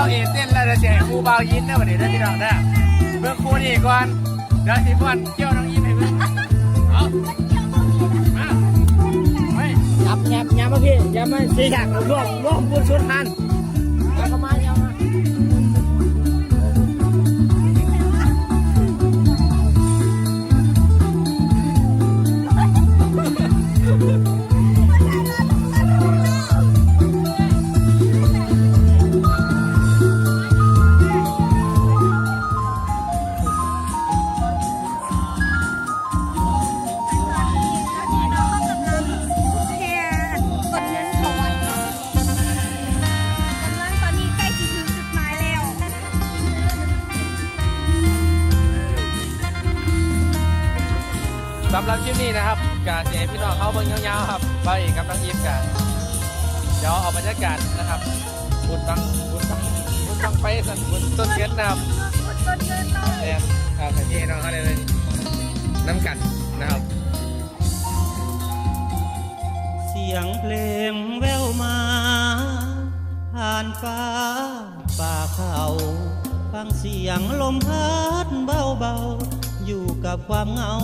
าเอเต้นแล้วจะเสียครูเบายินนะวันนี้นะพี่น้องนะเบิ่งครูนี่ก่อนเดี๋ยวสิพ่อนเกี่ยวน้องยินให้เบิ่งเอามาไปยับยับยับมาพี่ยับมาสี่อย่างร่วมร่วมพูดชุดหันแล้วก็มา ลิปนี้นะครับการเสียพี่น้องเขาเบิ่งยาวๆครับไปกับน้องยินกันเดี๋ยวเอาบรรยากาศนะครับบุญบังบุญบังบุญบังไปสันบุญต้นเงินนะครับกดต้นเนหน่อยแอนเอาใส่ที่น้องเขาเลยเลยน้ำกัดนะครับ เสียงเพลงแววมา ผ่านฟ้าป่าเขา ฟังเสียงลมพัดเบาๆ อยู่กับความเหงา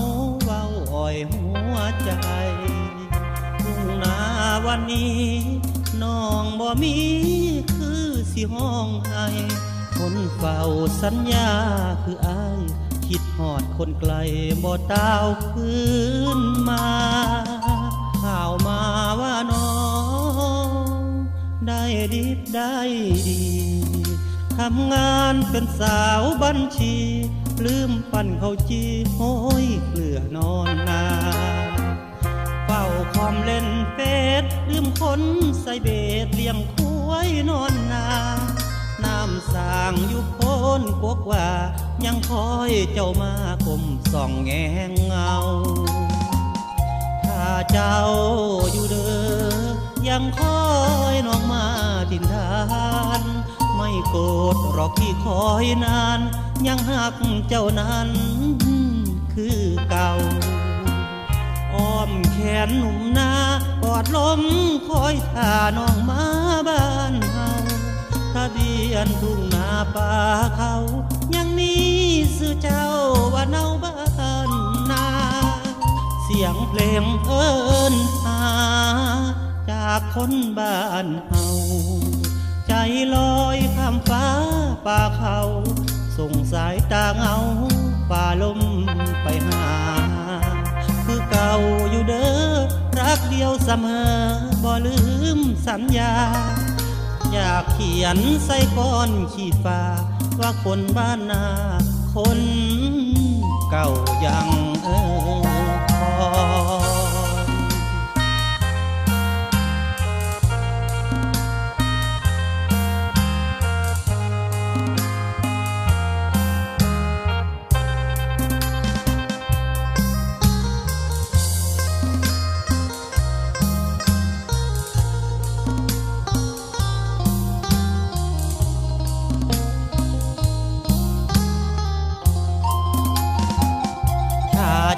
เบาอ่อยหัวใจทุ่งนาวันนี้น้องบ่มีคือสิห้องให้คนเฝ้าสัญญาคืออายคิดหอดคนไกลบ่ดาวคืนมาข่าวมาว่าน้องได้ดีได้ดีทำงานเป็นสาวบัญชี ลืมปั่นเขาจีโห้ยเกลือนอนนาเฝ้าคอมเล่นเฟซลืมคนใส่เบสเลี้ยงคุ้ยนอนนาน้ำสางอยู่โพ้นกวกว่า ยังคอยเจ้ามากลมส่องแงงเงา ถ้าเจ้าอยู่เด้อยังคอยน้องมาดินทาน ไม่โกรธหรอกที่คอยนาน ยังหักเจ้านั้นคือเก่า อ้อมแขนหนุ่มนากอดลมคอยท่าน้องมาบ้านเฮาทะเบียนทุ่งนาป่าเขา ยังมีสื่อเจ้าว่าเนาบ้านนา เสียงเพลงเอิญหาจากคนบ้านเฮา ใจลอยข้ามฟ้าป่าเขา ส่งสายตาเงาฝ่าลมไปหา คือเก่าอยู่เด้อรักเดียวเสมอบ่ลืมสัญญา อยากเขียนใส่ก้อนขีดฟ้า ว่าคนบ้านนา คนเก่ายังเออ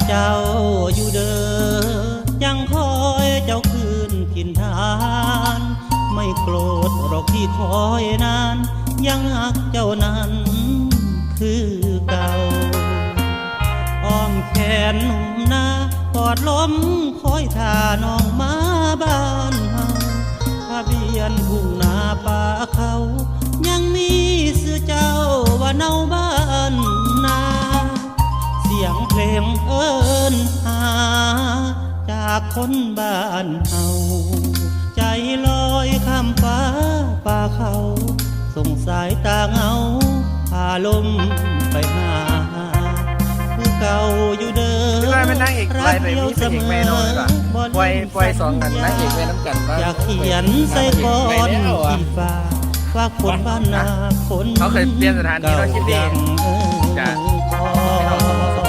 เจ้าอยู่เด้อยังคอยเจ้าคืนถิ่นฐาน ไม่โกรธหรอกที่คอยนาน ยังหักเจ้านั้นคือเก่าอ้อมแขนหนุ่มนากอดล้มคอยท่าน้องมาบ้านเฮาทะเบียนทุ่งนาป่าเขา ยังมีเสื่อเจ้าว่าเนาบ้านนา สียงเพลงเอิญหา จากคนบ้านเฮาใจลอยข้ามฟ้าป่าเขา ส่งสายตาเงาพาลมไปหาคือเก่าอยู่เดิมพี่ว่าเป็นนางเอกไรไปมีพระเอกแม่น้อยก่อนปล่อยปล่อยสองกันนางเอกแม่น้ำกันบ้างอยากเขียนใส่ก้อนขีดฟ้าว่าคนบ้านนาคนเขาเคยเปลี่ยนสถานที่เราคิดดีเก่ายังจะ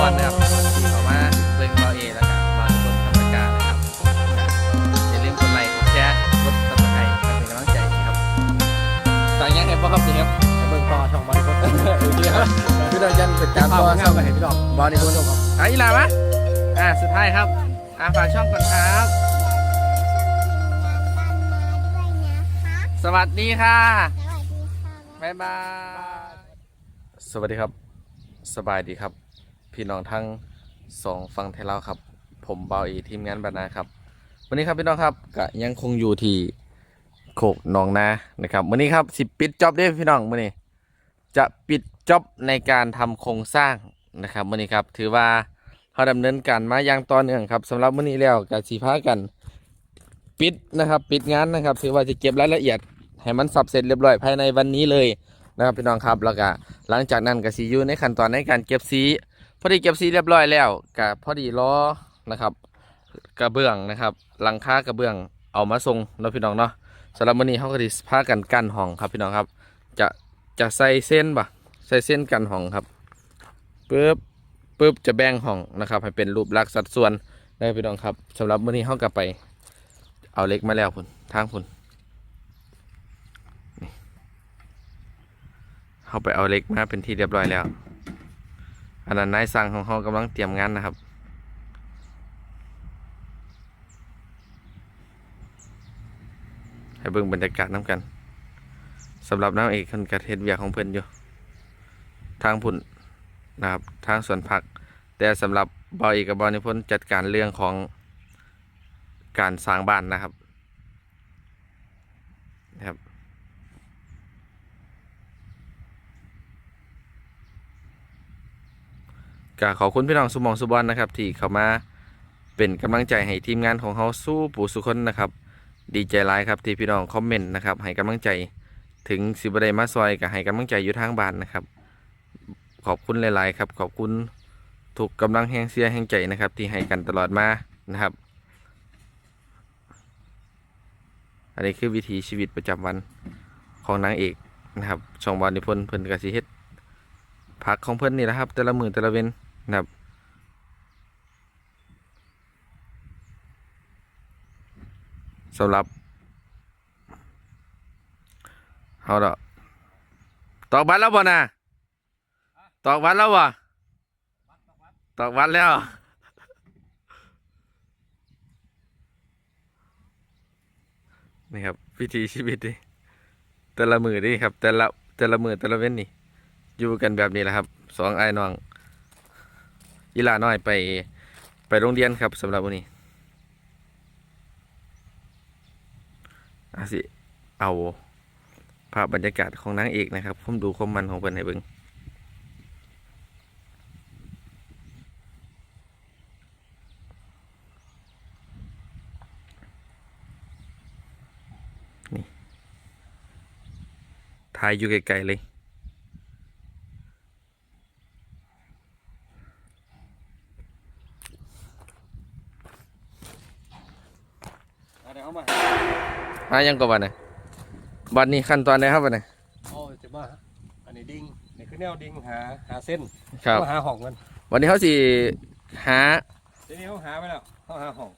อนนะครับต่อมาเบิ่งเบาเอแล้วกันบางคนธรรมการนะครับอย่าลืมกดไลค์กดแชร์กดติดตามครับเป็นกำลังใจครับต่างยังไงบ้างครับนี่ครับเบิ่งต่อช่องบริโภคโอเคครับพี่น้องยันเป็นจามตัวช่องไปให้พี่น้องบอลในี่คุณอะอีลามะอะสุดท้ายครับอะฝากช่องก่อนครับสวัสดีค่ะสวัสดีค่ะบ๊ายบาย สวัสดีครับ สบายดีครับ พี่น้องทั้งสองฝั่งไทยลาวครับ ผมเบาอีทีมงานบรรณาครับวันนี้ครับพี่น้องครับก็ยังคงอยู่ที่โคกหนองนานะครับวันนี้ครับสิปิดจ็อบด้อพี่น้องวันนี้ จะปิดจ็อบในการทำโครงสร้างนะครับวันนี้ครับถือว่าเขาดำเนินการมาอย่างต่อเนื่องครับสำหรับวันนี้แล้วก็สีพากันปิดนะครับปิดงานนะครับ ถือว่าจะเก็บรายละเอียด ให้มันสับเสร็จเรียบร้อยภายในวันนี้เลยนะครับพี่น้องครับแล้วก็หลังจากนั้นก็สีอยู่ในขั้นตอนในการเก็บสี พอดีเก็บสีเรียบร้อยแล้วก็พอดีล้อนะครับ กระเบื้องนะครับ หลังคากระเบื้องเอามาส่งเนาะพี่น้องเนาะสำหรับวันนี้เขาก็ดิพากันกั้นห้องครับพี่น้องครับ จะจะใส่เส้นปะใส่เส้นกันห้องครับปึ๊บปึ๊บจะแบ่งห้องนะครับ ให้เป็นรูปลักษณ์สัดส่วนได้พี่น้องครับสำหรับวันนี้เขากลับไป เอาเล็กมาแล้วพุ่นทางพุ่นเขาไปเอาเล็กมาเป็นที่เรียบร้อยแล้ว อันนั้นนายสั่งของเขากำลังเตรียมงานนะครับ ให้เบิ่งบรรยากาศน้ำกันสำหรับน้ำเอกคนกระเทศเวียของเพิ่นอยู่ ทางพุ่นนะครับ ทางสวนผัก แต่สำหรับบอเอกกับบอนิพนธ์จัดการเรื่องของการสร้างบ้านนะครับนะครับ ก็ขอบคุณพี่น้องสุมองสุบอนนะครับ ที่เข้ามาเป็นกำลังใจให้ทีมงานของเขาสู้ปู่สุคนนะครับ ดีใจหลายครับที่พี่น้องคอมเมนต์นะครับให้กำลังใจถึงสิบไดมาซอยกับให้กำลังใจอยู่ทางบ้านนะครับ ขอบคุณหลาย ๆ ครับ ขอบคุณถูกกำลังแห่งเสียแห่งใจนะครับ ที่ให้กันตลอดมานะครับ อันนี้คือวิถีชีวิตประจำวันของนางเอกนะครับช่องวันนิพนธ์เพิ่นกสิเฮ็ดพักของเพิ่นนี่แหละครับ แต่ละมือแต่ละเว้น นะครับสำหรับเอาละตอกบัตรแล้วบ่นะตอกบัตรแล้วบ่ตอกบัตรแล้วนี่ครับวิถีชีวิตดิแต่ละมือดิครับ แต่ละแต่ละมือแต่ละเว้นนี่อยู่กันแบบนี้แหละครับสองไอ้น้อง อีหลาน้อยไปไปโรงเรียนครับสำหรับวันนี้อาสิเอาภาพบรรยากาศของนางเอกนะครับผมดูความมันของเพิ่นให้เบิ่งนี่ถ่ายอยู่ไกลๆเลย เดี๋ยวเอามา มายังกว่านะบัดนี้ขั้นตอนไหนครับบัดนี้เอาจะมาอันนี้ดิ่งนี่คือแนวดิ่งหาหาเส้นครับเอาหาห้องกันวันนี้เขาสิหาทีนี้เขาหาไปแล้วเขาหาห้อง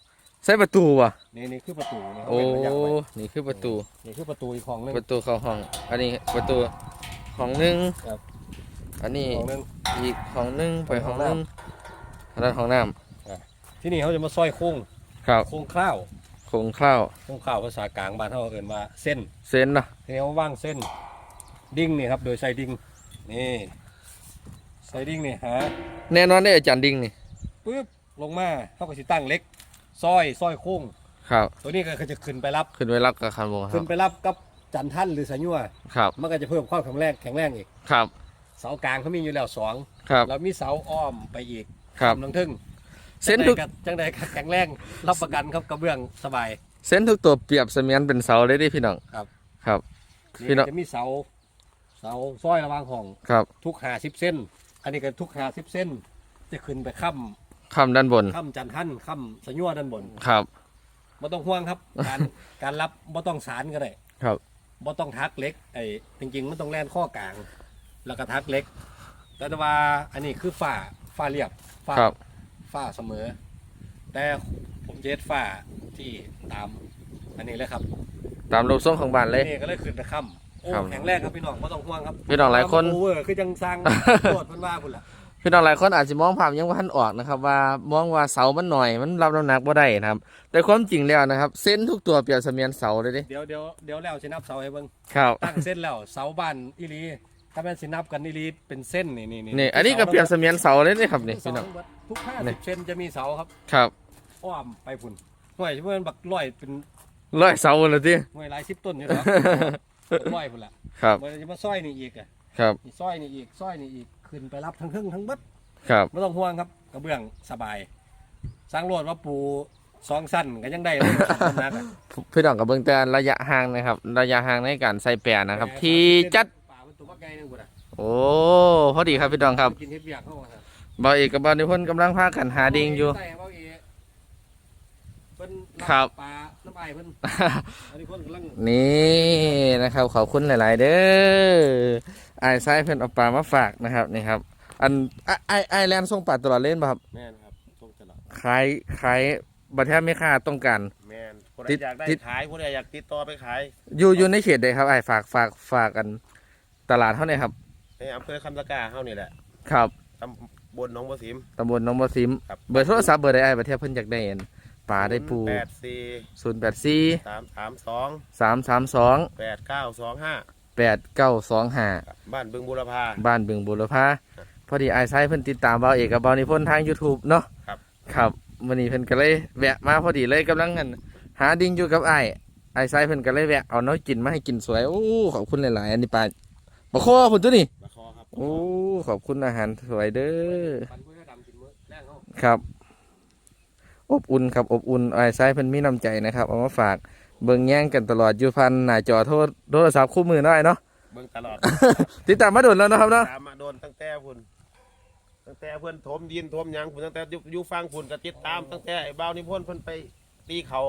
ใส่ประตูว่ะนี่นี่คือประตูนี่เขาโอ้เว้นระยะไว้นี่คือประตูนี่คือประตูอีกห้องหนึงประตูเข้าห้อง อันนี้ประตูห้องหนึ่งครับอันนี้ห้องหนึงอีกห้องหนึ่งไปห้องหห้นึ่องงน้อันนั้นห้องน้ที่นี่เขาจะมาซอยโค้งำครับโค้งข้าว โครงข้าวโค้งข้าวภาษากลางบ้านเขาเอ่นว่าเส้นเส้นเนาะทีนี้เขาว่างเส้น ดิ่งนี่ครับ โดยใส่ดิ่งนี่ใส่ดิ่งนี่หาแน่นอนได้อาจารย์ดิ้งนี่ปึ๊บลงมาเขาก็สิตั้งเล็กซอยซอยโค้งครับ ตัวนี้ก็จะขึ้นไปรับขึ้นไว้รับกับคันวงคขึ้รันบไปรับกับจันทันหรือสายญัวครับมันก็จะเพิ่มความแข็งแรงแข็งแรงอีกครับเสากลางเขามีอยู่แล้วสองครับแล้วมีเสาอ้อมไปอีกครับลำทึ่ง เส้นทุกจังใดก็แข็งแรงรับประกันครับกระเบื้องสบาย เส้นทุกตัวเปรียบเสมียนเป็นเสาเลยเดิพี่น้องครับ ครับนี่พี่น้อง จะมีเสา เสาซอยระหวางห้อง ครับทุกหาสิบเส้น อันนี้ก็ทุกหาสิบเส้น จะขึ้นไปค่คำด้านบนำค่ำจันทันค่ำสายญัวด้านบนครับ ไม่ต้องห่วงครับ การการรับไม่ต้องสารก็ได้ครับ บ่ต้องทักเล็กไอ้จริงๆมันต้องแล่นข้อกลาง แล้วก็ทักเล็กแต่ว่าอันนี้คือฝ้าฝ้าเรียบฝ้าครับ ฝ้าเสมอ แต่ผมเจ็ดฝ้าที่ตามอันนี้เลยครับตามรูปทรงของบ้านเลย นี่ก็เลยขึ้นตะค่ำโอ้ครับ แข็งแรงครับพี่น้องไม่ต้องห่วงครับพี่น้องหลายคน โอเวอร์คือจังสร้างโคตรเพิ่นว่าพุ่นล่ะพี่น้องหลายคนอาจจะมองภาพยังว่าทันออกนะครับ ว่ามองว่าเสามันหน่อยมันรับน้ำหนักบ่ได้นะครับ แต่ความจริงแล้วนะครับ เส้นทุกตัวเปรียบเสมียนเสาเลยเดิเดี๋ยวเดี๋ยวเดี๋ยวแล้วสินับเสาให้เบิ่งครับ ตั้งเส้นแล้วเสาบ้านอีหลี ถ้าแม่นสินับกันอีหลีเป็นเส้นนี่นี่นี่อันนี้ก็เปรียบเสมียนเสาเลยนะครับนี่เสาพี่น้องทั้งหมดทุกห้านี่สิบเซนจะมีเสาครับครับอ้อมไปพุ่นห่วยที่มันบักร้อยเป็นร้อยเสาเลยทีห่วยหลายสิบต้นอยู่แล้วร้อยพุ่นละครับมันจะมาซอยนี่อีกอะครับนี่ซอยนี่อีกซอยนี่อีกขึ้นไปรับทั้งครึ่งทั้งเบัดครับไม่ต้องห่วงครับกระเบื้องสบาย สร้างโลดว่าปูสองสั้นก็ยังได้เลยสำนักอะพี่น้องกับเบื้องแต่ระยะห่างนะครับ ระยะห่างในการใส่แปรนะครับ ที่จัดป่ามัน ตัวบักไงนึงพุ่นอะโอ้พอดีครับพี่น้องครับกินเฮ็ดเบียกเข้ามาครับบ่าวเอกกับบาวนิพนธ์กำลังพากันหาดิงอยู่ใต้เว้าเอกเพิ่นครับ ปลาน้ำไอเพิ่นอันนี้คนกำลังนี่นะครับขอบคุณหลาย ๆ เด้อไอ้ไส้เพิ่นเอาปลามาฝากนะครับนี่ครับ อันไอ้ไอ้ไอ้แลนด์ส่งปลาตลอดเล่นป่ะครับแม่นครับส่งตลอดขายขายบัตรแทบไม่ค่าต้องการ แมนคนติใดดอยากได้ติด ขายคนใดอยากติดต่อไปขายอยู่อยู่ในเขตใดครับไอ้ฝากฝากฝากกัน ตลาดเท่าไหร่ครับในอำเภอคำตะกร้าเฮานี่แหละครับตำบลหนองบัวสิม ตำบลหนองบัวซิม ครับ เบอร์โทรศัพท์เบอร์ใดไอ้ประเทศเพิ่นอยากได้เห็นปลาได้ปูแปดสี่ศูนย์แปดสี่สามสามสองสามสามสองแปดเก้าสองห้าแปดเก้าสองห้า บ้านบึงบุรพา บ้านบึงบุรพาพอดีไอ้ไส้เพิ่นติดตามเบาเอกกับเบานิพนธ์ทาง YouTube เนาะครับ ครับวันนี้เพิ่นก็เลยแวะมาพอดีเลยกำลังกันหาดิ่งอยู่กับไอ้ไอ้ไส้เพิ่นก็เลยแวะเอาน้อยกินมาให้กินสวยโอ้ขอบคุณหลายๆอันนี้ปลา ปลาคอพุ่นตัวนี่มาคอครับโอ้ขอบคุณอาหารสวยเด้อปันเพื่อดำกินมื้อแรกเขาครับ อบอุ่นครับอบอุ่นไอ้ไส้เพิ่นมีน้ำใจนะครับเอามาฝากเบิ่งแย่งกันตลอดอยู่พันหน้าจอโทษโทรศัพท์คู่มือน้อยเนาะเบิ่งตลอดติดตามมาโดนแล้วนะครับเนาะตามมาโดนตั้งแต่พุ่นตั้งแต่เพื่อนถมดินถมหยังพุ่นตั้งแต่อยู่อยู่ฟังพุ่นก็ติดตามตั้งแต่ไอ้บ่าวนิพนธ์เพิ่นไปตีเขา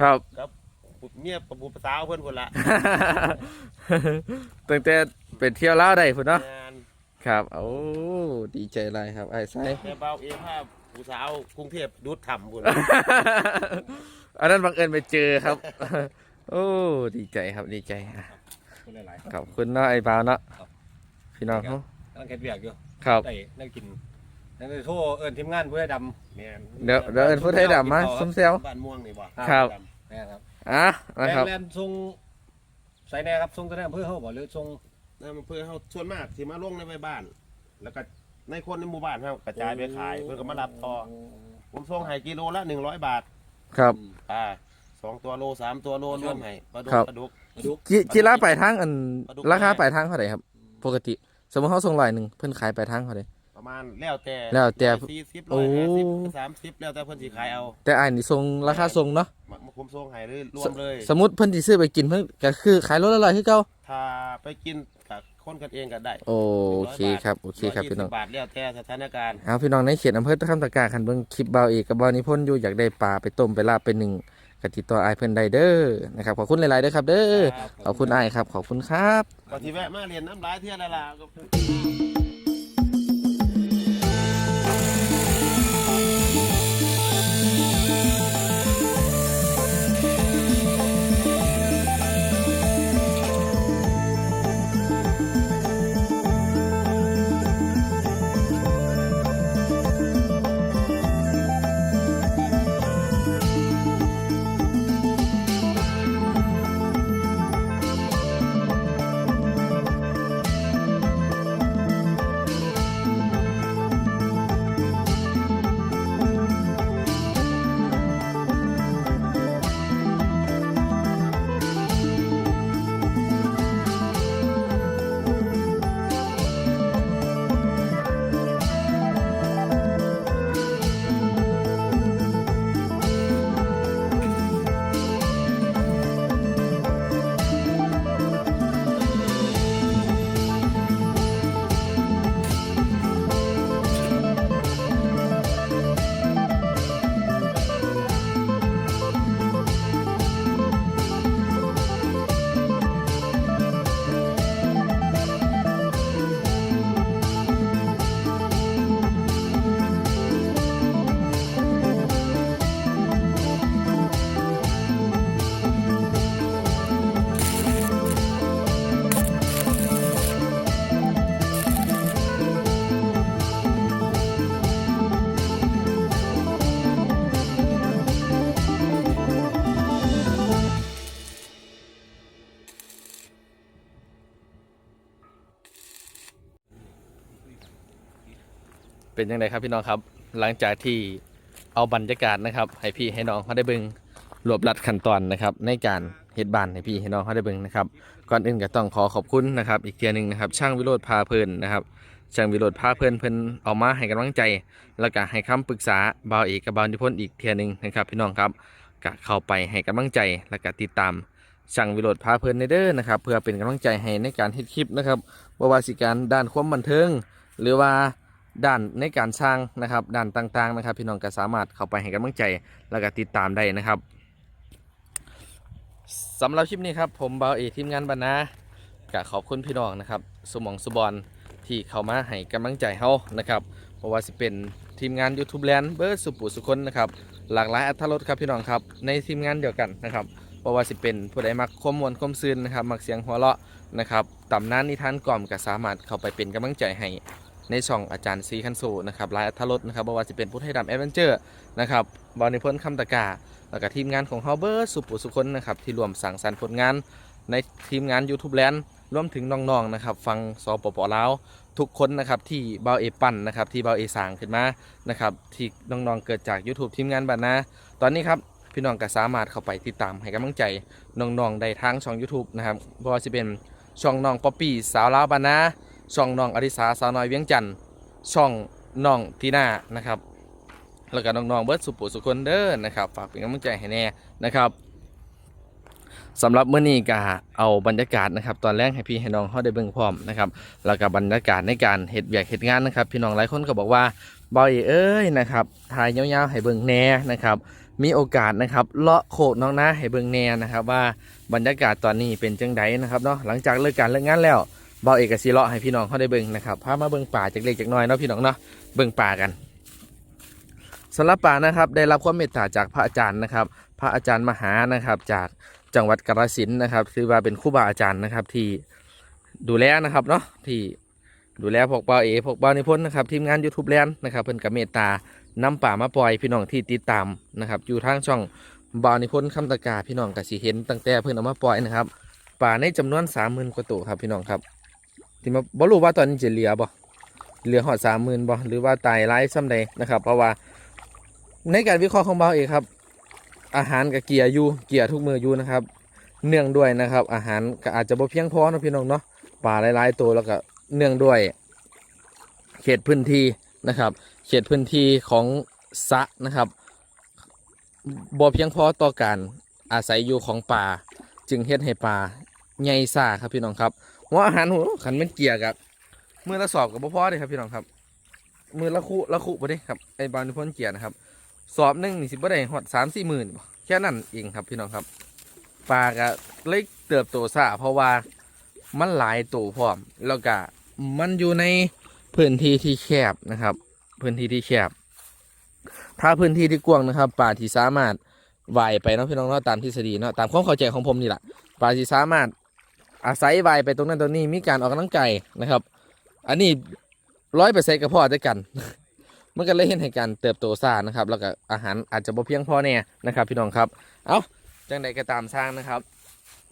ครับกับ เมียประบุภาษาวเพิ่นพุ่นละตั้งแต่เป็นเที่ยวเล่าวได้พุ่นเนาะ งานครับ โอ้ ดีใจไรครับไอ้ไส้แต่บ่าวเอภาพผู้สาวกรุงเทพดูดถ่ำพุ่นอันนั้นบังเอิญไปเจอครับ โอ้ ดีใจครับ ดีใจอะคนหลายๆขอบคุณเนาะไอ้บ่าวเนาะ ครับ พี่น้องเขากำลังเฮ็ดเบียกอยู่ครับ ได้ได้กินนั่นเลยโทรเอิ้นทีมงานเพื่อดแม่นเดี๋ยวเดี๋ยวเอิญพูดให้ดำมาซุ้มเซลบ้านม่วงนี่บ่ำครับแม่ครับ อะนะครับแลนด์ทรงใส่แน่ครับทรงตัวแน่อำเพื่อเขาบอกหรือทรงนั่นมันเพื่อเขาส่วนมากสิมาลงในใบบ้าน แล้วก็ในคนในหมู่บ้านเขากระจายไปขายเพื่อก็มารับต่อผมส่งให้กิโลละหนึ่งร้อยบาท ครับ อ่าสองตัวโลสามตัวโลรวมให้ปลาดุกครับ ปลาดุกมาดูกีกีฬาปลายทางอันปลาดุกราคาปลายทางเท่าไหร่ครับ ปกติ สมมติเขาส่งลอยหนึ่งเพิ่นขายปลายทางเท่าไหร่ ประมาณแล้วแต่แล้วแต่สี่สิบโอ้ร้อยห้าสิบสามสิบแล้วแต่เพิ่นสิขายเอาแต่ไอ้นี่ส่งราคาส่งเนาะมามาคุมส่งให้เลยรวมเลย สมมติเพิ่นสิซื้อไปกินเพิ่นก็คือขายรถละร้อยคือเก่าถ้าไปกินกับคนกันเองก็ได้โอเคครับโอเคครับ120พี่น้องบาทแล้วแต่สถานการณ์ เอาพี่น้องในเขตอำเภอตะคำตะกร้าคันเบิ่งคลิปเบาเอกกับเบานิพนธ์อยู่อยากได้ปลาไปต้มไปลาบไปหนึ่งกติดต่อไอายเพิ่นได้เด้อนะครับขอบคุณหลายๆเด้อครับ เด้อครับ ขอบคุณไอายครับขอบคุณครับ ก็ที่แวะมาเรียนน้ำลายเที่ยละล่ะก็ เป็นยังไงครับพี่น้องครับ หลังจากที่เอาบรรยากาศนะครับให้พี่ให้น้องเขาได้เบิ่งรวบรัดขั้นตอนนะครับ ในการเฮ็ดบ้านให้พี่ให้น้องเขาได้เบิ่งนะครับก่อนอื่นก็ต้องขอขอบคุณนะครับอีกเทียหนึงนะครับช่างวิโรธพาเพลินนะครับช่างวิโรธพาเพลินเพิ่นเอามาให้กำลังใจ แล้วก็ให้คำปรึกษาบ่าวเอกกับบาวนิพนธ์อีกเทียหนึงนะครับ พี่น้องครับก็เข้าไปให้กำลังใจแล้วก็ติดตามช่างวิโรธพาเพลินในเด้อนะครับเพื่อเป็นกำลังใจให้ในการเฮ็ดคลิปนะครับบ่ว่าสิการด้านความบันเทิง หรือว่า ด้านในการสร้างนะครับด้านต่างๆนะครับ พี่น้องก็สามารถเข้าไปให้กำลังใจแล้วก็ติดตามได้นะครับสำหรับคลิปนี้ครับผมเบาเอทีมงานบรรณาก็ขอบคุณพี่น้องนะครับสมองสุบอลที่เข้ามาให้กำลังใจเฮานะครับเพราะว่าสิเป็นทีมงาน YouTube แลนด์เบิร์ดสุปุสุคนนะครับหลากหลายอัตรสครับพี่น้องครับในทีมงานเดียวกันนะครับเพราะว่าสิเป็นผู้ใดมักข้อมวลข้อมซืนนะครับมักเสียงหัวเราะนะครับตำนานนิทานกล่อมก็สามารถเข้าไปเป็นกำลังใจให้ ในช่องอาจารย์ซีคันโซนะครับลายอัธรสนะครับบ่ว่าจะเป็นผู้ให้ดำแอดเวนเจอร์นะครับบอลนิพนธ์คำตะกาแล้วก็ทีมงานของเฮาเบอร์สุปุสุคนนะครับที่รวมสั่งสรรค์ผลงานในทีมงาน YouTube แลนด์รวมถึงน้องๆนะครับฟังสปปลาวทุกคนนะครับที่เบาเอปั่นนะครับที่เบาเอสางขึ้นมานะครับที่น้องๆเกิดจาก YouTube ทีมงานบานนาตอนนี้ครับพี่น้องก็สามารถเข้าไปติดตามให้กำลังใจน้องๆได้ทางช่อง YouTube นะครับบ่ว่าจะเป็นช่องน้องป๊อปปี้สาวลาวบานนา ช่องน้องอริสาสาวน้อยเวียงจันทร์ช่องน้องทีน่านะครับแล้วก็น้องๆเบิร์ดสุปุสุคนเด้อนะครับฝากเป็นกำลังใจให้แน่นะครับสำหรับเมื่อนี้ก็เอาบรรยากาศนะครับ ตอนแรกให้พี่ให้น้องเขาได้เบิ่งพร้อมนะครับแล้วก็บรรยากาศในการเฮ็ดเวียกเฮ็ดงานนะครับ พี่น้องหลายคนก็บอกว่าบอยเอ้ยนะครับถ่ายยาวๆให้เบิ่งแน่นะครับ มีโอกาสนะครับเลาะโขดน้องนะให้เบิ่งแน่นะครับ ว่าบรรยากาศตอนนี้เป็นจังไดนะครับเนาะหลังจากเลิกการเลิกงานแล้ว เบาเอกสีเลาะให้พี่น้องเขาได้เบิ่งนะครับพามาเบิ่งป่าจากเล็กจากน้อยเนาะพี่น้องเนาะเบิ่งป่ากันสำหรับป่านะครับได้รับความเมตตาจากพระอาจารย์นะครับ พระอาจารย์มหานะครับจากจังหวัดกาฬสินนะครับถือว่าเป็นครูบาอาจารย์นะครับที่ดูแลนะครับเนาะที่ดูแลพวกเบาเอพวกเบานิพนธ์นะครับทีมงานยูทูบแลนด์นะครับเพิ่นกับเมตตานำป่ามาปล่อยพี่น้องที่ติดตามนะครับอยู่ทางช่องบานิพนธ์คำตะกาพี่น้องก็สิเห็นตั้งแต่เพิ่นเอามาปล่อยนะครับป่าในจำนวนสามหมื่นกว่าตัวครับพี่น้องครับ ที่มาบ่รู้ว่าตอนนี้จะเหลือบ่เหลือหอดสามหมื่นบ่หรือว่าตายไร้ซ้ำใดนะครับ เพราะว่าในการวิเคราะห์ของเบาเองครับ อาหารกับเกียร์อยู่เกียร์ทุกมืออยู่นะครับ เนื่องด้วยนะครับ อาหารก็อาจจะบ่เพียงพอนะพี่น้องเนาะป่าหลายๆตัวแล้วก็เนื่องด้วย เขตพื้นที่นะครับ เขตพื้นที่ของสะนะครับบ่เพียงพอต่อการอาศัยอยู่ของป่าจึงเฮ็ดให้ป่าใหญ่ซ่าครับพี่น้องครับ หัวอาหารหัวขันเป็นเกียกับมือละสอบกับพ่อเลยครับพี่น้องครับ มือละคู่ละคู่ไปดิครับไอ้บานิพนเกียนะครับ สอบหนึ่งนี่สิบ่ได้หอดสามสี่หมื่นแค่นั้นเองครับพี่น้องครับปลาก็เล็กเติบโตซาเพราะว่ามันหลายตัวพร้อม แล้วก็มันอยู่ในพื้นที่ที่แคบนะครับ พื้นที่ที่แคบ ถ้าพื้นที่ที่กว้างนะครับปลาที่สามารถว่ายไปเนาะพี่น้องเนาะตามทฤษฎีเนาะตามความเข้าใจของผมนี่แหละปลาที่สามารถ อาศัยว่ายไปตรงนั้นตรงนี้มีการออกกำลังกายนะครับ อันนี้ร้อยเปอร์เซ็นต์กับพ่อด้วยกันมันก็เลยเห็นให้การเติบโตซ่านะครับ แล้วก็อาหารอาจจะบ่เพียงพอแน่นะครับ พี่น้องครับเอาจังใดก็ตามสร้างนะครับ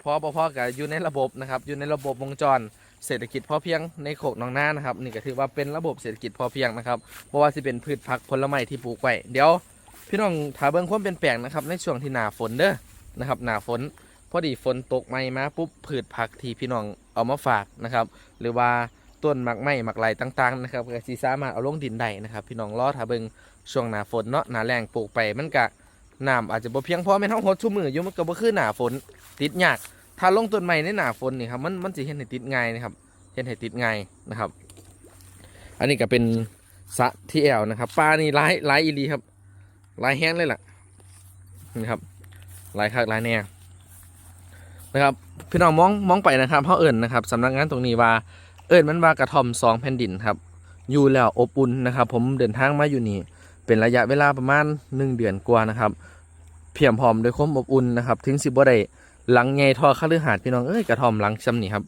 พอบ่พอกับอยู่ในระบบนะครับ อยู่ในระบบวงจรเศรษฐกิจพอเพียงในโขกหนองนานะครับนี่ก็ถือว่าเป็นระบบเศรษฐกิจพอเพียงนะครับเพราะว่าสิเป็นพืชผักผลไม้ที่ปลูกไว้เดี๋ยว พี่น้องถ้าเบิ่งความเปลี่ยนแปลงนะครับ ในช่วงที่หนาฝนเด้อนะครับหนาฝน พอดีฝนตกใหม่มาปุ๊บพืชผักที่พี่น้องเอามาฝากนะครับ หรือว่าต้นหมักไม้หมักไหลต่างๆนะครับก็สิสามารถเอาลงดินได้นะครับ พี่น้องรอถ้าเบิ่งช่วงหน้าฝนเนาะหน้าแรงปลูกไปมันก็น้ำอาจจะบ่เพียงพอแม่นเฮาหดชุ่มมืออยู่มันก็บ่คือหน้าฝนติดยากถ้าลงต้นไม้ในหน้าฝนนี่ครับมันมันสิเฮ็ดให้ติดง่ายนะครับเฮ็ดให้ติดง่ายนะครับ อันนี้ก็เป็นสะที่แอวนะครับปลานี่ลายลายอีลีครับลายแห้งเลยล่ะนี่ครับลายคักลายแน่ นะครับ พี่น้องมองมองไปนะครับเขาเอิญนะครับสำนักงานตรงนี้ว่าเอิญมันว่ากระท่อมสองแผ่นดินครับอยู่แล้วอบอุ่นนะครับ ผมเดินทางมาอยู่นี่เป็นระยะเวลาประมาณหนึ่งเดือนกว่านะครับ เพียงพร้อมด้วยความอบอุ่นนะครับ ถึงสิบ่ได้หลังใหญ่ทอคฤหาสน์พี่น้องเอ้ยกระท่อมหลังซ้ำนี่ครับ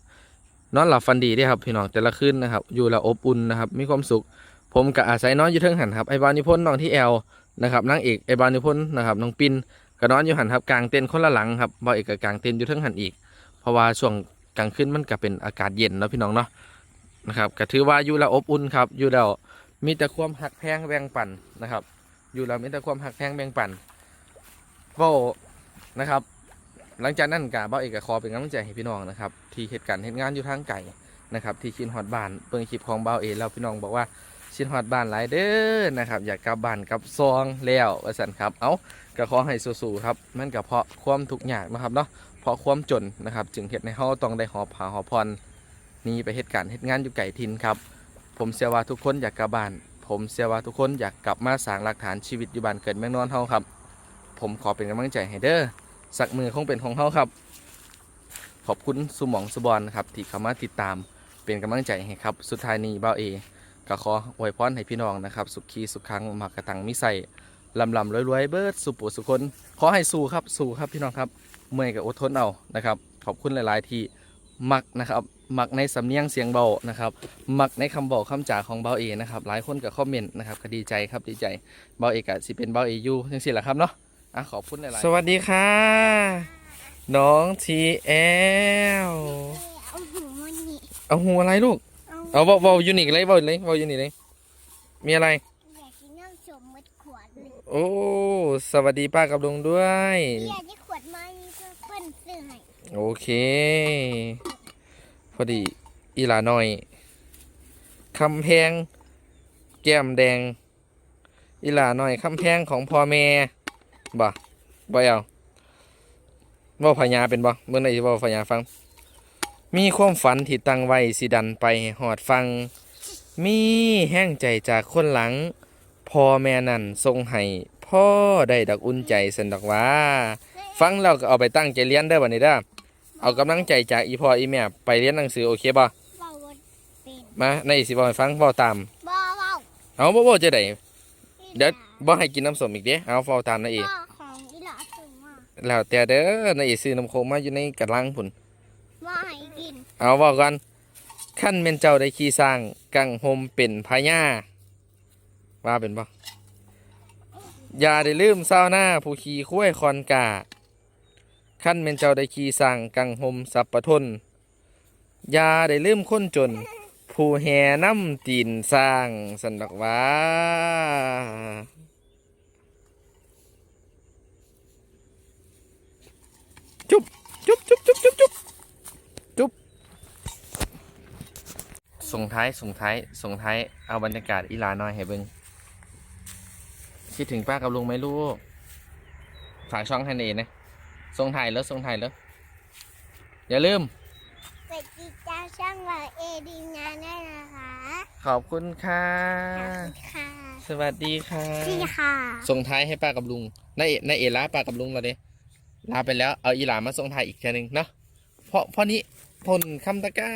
นอนหลับฟันดีด้ครับพี่น้องแต่ละคืนนะครับ อยู่แล้วอบอุ่นนะครับมีความสุข ผมก็อาศัยนอนอยู่เทิงหันครับไอบานิพนธ์น้องที่แอลนะครับนางเอกไอบานิพนธ์นะครับน้องปิน ก็นอนอยู่หันครับกลางเต็นท์คนละหลังครับบ่เอกก็กลางเต็นท์อยู่ทั้งหันอีก เพราะว่าช่วงกลางคืนมันก็เป็นอากาศเย็นเนาะพี่น้องเนาะนะครับก็ถือว่าอยู่ล้วอบอุ่นครับอยู่แล้วมีแต่ความหักแพงแบ่งปันนะครับ อยู่แล้วมีแต่ความหักแพงแบ่งปันเว้านะครับ หลังจากนั้นกาเบ้าเอกก็ขอเป็นกำลังใจให้พี่น้องนะครับที่เหตุการณ์เหตุงานอยู่ทางไก่นะครับที่ชินฮอดบ้านเบิ่งคลิปของเบ้าเอกแล้วพี่น้องบอกว่าชินฮอดบ้านหลายเด้อนะครับอยากกลับบ้านกลับซองแล้วว่าซั่นครับเอา ก็ขอให้สู้ๆครับมันก็เพราะความทุกข์ยากนะครับเนาะเพราะความจนนะครับ จึงเฮ็ดให้เฮาต้องได้หอบผาหอบพรนี้ไปเหตุการณ์เหตุงานอยู่ไก่ทินครับ ผมเชื่อว่าทุกคนอยากกลับบ้าน ผมเชื่อว่าทุกคนอยากกลับมาสร้างหลักฐานชีวิตอยู่บ้านเกิดเมืองนอนเฮาครับ ผมขอเป็นกำลังใจให้เด้อสักมือคงเป็นของเขาครับ ขอบคุณสุหมองสุบอลครับที่เข้ามาติดตามเป็นกำลังใจให้ครับ สุดท้ายนี้เบ้าเอก็ขออวยพรให้พี่น้องนะครับ สุขีสุขคังมากระตังมิใส่ ลำลำรวยๆเบิร์ดสุปุสุคน ขอให้สู้ครับสู้ครับพี่น้องครับ เมื่อยกับอดทนเอานะครับ ขอบคุณหลาย ๆ ที่มักนะครับมักในสำเนียงเสียงเบานะครับมักในคำบอกคำจาของเบาเอนะครับหลายคนก็คอมเมนต์นะครับก็ดีใจครับดีใจเบาเอกสิเป็นเบาเอยูจังสิแหละครับเนาะอะขอบคุณหลายๆสวัสดีค่ะ น้องทีแอลเอาหูมันนี่เอาหัวอะไรลูกเอาเอาเบาเบายูนิคเลยเบาเลยเบายูนิคเลยมีอะไร โอ้ สวัสดีป้ากับลุงด้วยอยากได้ขวดมานี่เพื่อเปิ้นซื้อให้โอเค พอดีอีหลาน้อยคำแพง แก้มแดง อีหลาน้อยคำแพงของพ่อแม่บ่บ่เอาเว่าพญาเป็นบ่เมื่อไหร่จะว่าพญาฟัง มีความฝันที่ตั้งไว้สิดันไปให้หอดฟัง มีแห้งใจจากคนหลัง พ่อแม่นั่นทรงให้พ่อได้ดักอุ่นใจสันดอกว่า ฟังแล้วก็เอาไปตั้งใจเรียนได้อบัดนี้เด้อเอากำลังใจจากอีพ่ออีแม่ไปเรียนหนังสือโอเคบ่เบาบ่เป็นมาในสิบ่ให้ฟังเว้าตามบ่เบาเอาบ่บ่จะได้เดี๋ยวบ่ให้กินน้ำส้มอีกเด้เอาเว้าตามนะเอพ่อของอีหลาซื้อมาแล้วแต่เด้อนะเอซื้อน้ำโคงมาอยู่ในกระลังพุ่นว่าให้กินเอาเว้ากันขั้นแม่นเจ้าได้ขี่สร้างกังหมเป็นพญา ว่าเป็นบ่อย่าได้ลืมเศร้าหน้าผู้ขี่คุ้ยคอนกาขั้นแม่นเจ้าได้ขี่สร้างกังหมสับปะทนอย่าได้ลืมคนจน ผู้แห่น้ำตีนสร้างสันดอกว่าจุ๊บจุ๊บจุ๊บจุ๊บจุ๊บจุ๊บจุ๊บส่งท้ายส่งท้ายส่งท้ายเอาบรรยากาศอีลาน้อยให้เบิ่ง คิดถึงป้ากับลุงไหมลูก ฝากช่องให้เนนะส่งถ่ายแล้วส่งถ่ายแล้ว อย่าลืมไปติดตามช่องเราเอดีงานได้นะคะ ขอบคุณค่ะ ขอบคุณค่ะ สวัสดีค่ะพี่ค่ะส่งท้ายให้ป้ากับลุงนายเอนายเอลาป้ากับลุงเราเด้ลาไปแล้วเอาอีหลามาส่งท้ายอีกทีหนึงเนาะเพราะเพราะนี้พลคำตะกร้า